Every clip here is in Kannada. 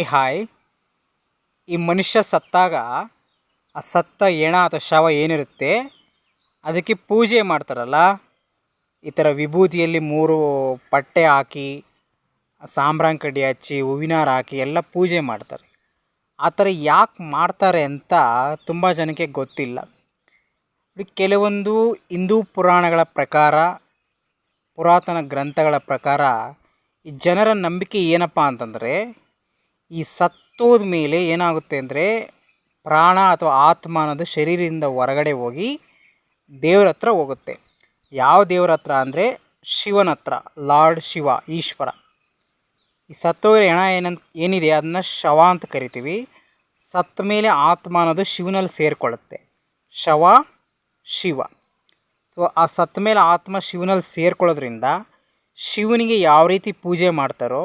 ಏ ಹಾಯ್ ಈ ಮನುಷ್ಯ ಸತ್ತಾಗ ಆ ಸತ್ತ ಏಣ ಅಥವಾ ಶವ ಏನಿರುತ್ತೆ, ಅದಕ್ಕೆ ಪೂಜೆ ಮಾಡ್ತಾರಲ್ಲ. ಈ ಥರ ವಿಭೂತಿಯಲ್ಲಿ ಮೂರು ಪಟ್ಟೆ ಹಾಕಿ ಸಾಂಬ್ರಾನ್ ಕಡ್ಡಿ ಹಚ್ಚಿ ಹೂವಿನಾರ ಹಾಕಿ ಎಲ್ಲ ಪೂಜೆ ಮಾಡ್ತಾರೆ. ಆ ಥರ ಯಾಕೆ ಮಾಡ್ತಾರೆ ಅಂತ ತುಂಬ ಜನಕ್ಕೆ ಗೊತ್ತಿಲ್ಲ. ಕೆಲವೊಂದು ಹಿಂದೂ ಪುರಾಣಗಳ ಪ್ರಕಾರ, ಪುರಾತನ ಗ್ರಂಥಗಳ ಪ್ರಕಾರ ಈ ಜನರ ನಂಬಿಕೆ ಏನಪ್ಪ ಅಂತಂದರೆ ಈ ಸತ್ತೋದ ಮೇಲೆ ಏನಾಗುತ್ತೆ ಅಂದರೆ ಪ್ರಾಣ ಅಥವಾ ಆತ್ಮ ಅನ್ನೋದು ಶರೀರದಿಂದ ಹೊರಗಡೆ ಹೋಗಿ ದೇವ್ರ ಹತ್ರ ಹೋಗುತ್ತೆ. ಯಾವ ದೇವ್ರ ಹತ್ರ ಅಂದರೆ ಶಿವನ ಹತ್ರ, ಲಾರ್ಡ್ ಶಿವ, ಈಶ್ವರ. ಈ ಸತ್ತೋಗ್ರೆ ಹೆಣ ಏನಂತ ಏನಿದೆ ಅದನ್ನ ಶವ ಅಂತ ಕರಿತೀವಿ. ಸತ್ತ ಮೇಲೆ ಆತ್ಮ ಅನ್ನೋದು ಶಿವನಲ್ಲಿ ಸೇರಿಕೊಳ್ಳುತ್ತೆ. ಶವ, ಶಿವ. ಸೊ ಆ ಸತ್ತ ಮೇಲೆ ಆತ್ಮ ಶಿವನಲ್ಲಿ ಸೇರ್ಕೊಳ್ಳೋದ್ರಿಂದ ಶಿವನಿಗೆ ಯಾವ ರೀತಿ ಪೂಜೆ ಮಾಡ್ತಾರೋ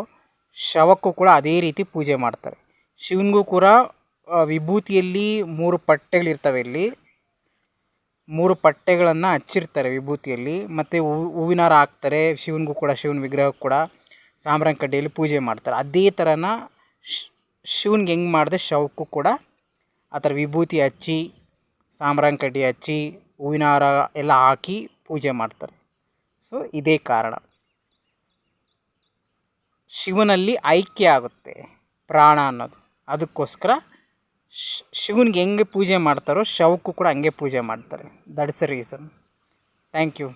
ಶವಕ್ಕೂ ಕೂಡ ಅದೇ ರೀತಿ ಪೂಜೆ ಮಾಡ್ತಾರೆ. ಶಿವನಿಗೂ ಕೂಡ ವಿಭೂತಿಯಲ್ಲಿ ಮೂರು ಪಟ್ಟೆಗಳಿರ್ತವೆ ಇಲ್ಲಿ. ಮೂರು ಪಟ್ಟೆಗಳನ್ನು ಹಚ್ಚಿರ್ತಾರೆ ವಿಭೂತಿಯಲ್ಲಿ. ಮತ್ತು ಹೂವಿನ ಹಾರ ಹಾಕ್ತಾರೆ, ಶಿವನಿಗೂ ಕೂಡ, ಶಿವನ ವಿಗ್ರಹಕ್ಕೂ ಕೂಡ ಸಾಂಬ್ರಾಣಿ ಕಡ್ಡಿಯಲ್ಲಿ ಪೂಜೆ ಮಾಡ್ತಾರೆ. ಅದೇ ಥರನ ಶಿವನಿಗೆ ಹೆಂಗೆ ಮಾಡಿದೆ, ಶವಕ್ಕೂ ಕೂಡ ಆ ಥರ ವಿಭೂತಿ ಹಚ್ಚಿ, ಸಾಂಬ್ರಾಣಿ ಕಡ್ಡಿ ಹಚ್ಚಿ ಹೂವಿನ ಹಾರ ಎಲ್ಲ ಹಾಕಿ ಪೂಜೆ ಮಾಡ್ತಾರೆ. ಸೊ ಇದೇ ಕಾರಣ. ಶಿವನಲ್ಲಿ ಐಕ್ಯ ಆಗುತ್ತೆ ಪ್ರಾಣ ಅನ್ನೋದು. ಅದಕ್ಕೋಸ್ಕರ ಶಿವನಿಗೆ ಹೆಂಗೆ ಪೂಜೆ ಮಾಡ್ತಾರೋ ಶವಕ್ಕೂ ಕೂಡ ಹಂಗೆ ಪೂಜೆ ಮಾಡ್ತಾರೆ. That's reason thank you